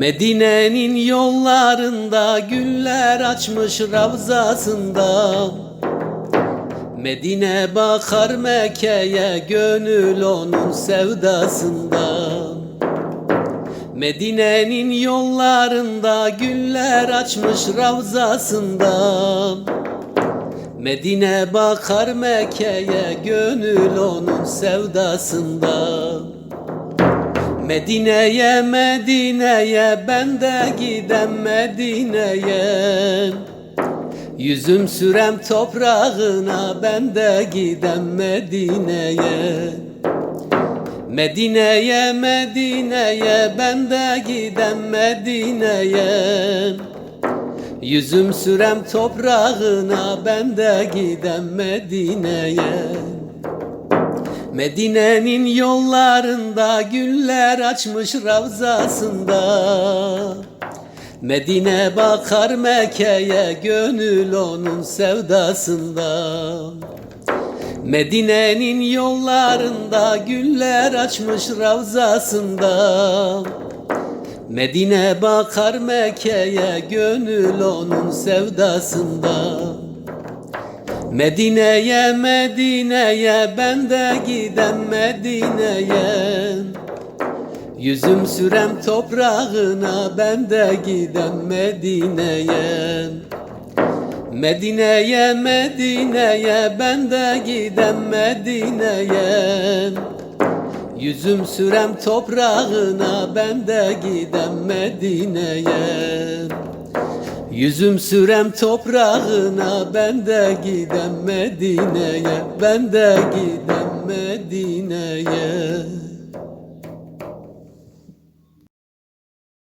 Medine'nin yollarında güller açmış ravzasında. Medine bakar Mekke'ye gönül onun sevdasında. Medine'nin yollarında güller açmış ravzasında. Medine bakar Mekke'ye gönül onun sevdasında Medine'ye Medine'ye ben de gidem Medine'ye. Yüzüm sürem toprağına ben de gidem Medine'ye. Medine'ye Medine'ye ben de gidem Medine'ye. Yüzüm sürem toprağına ben de gidem Medine'ye Medine'nin yollarında güller açmış ravzasında. Medine bakar Mekke'ye gönül onun sevdasında. Medine'nin yollarında güller açmış ravzasında. Medine bakar Mekke'ye gönül onun sevdasında Medine'ye Medine'ye ben de gidem Medine'ye. Yüzüm sürem toprağına ben de gidem Medine'ye. Medine'ye Medine'ye ben de gidem Medine'ye. Yüzüm sürem toprağına ben de gidem Medine'ye Yüzüm sürem toprağına ben de gidem Medine'ye Ben de gidem Medine'ye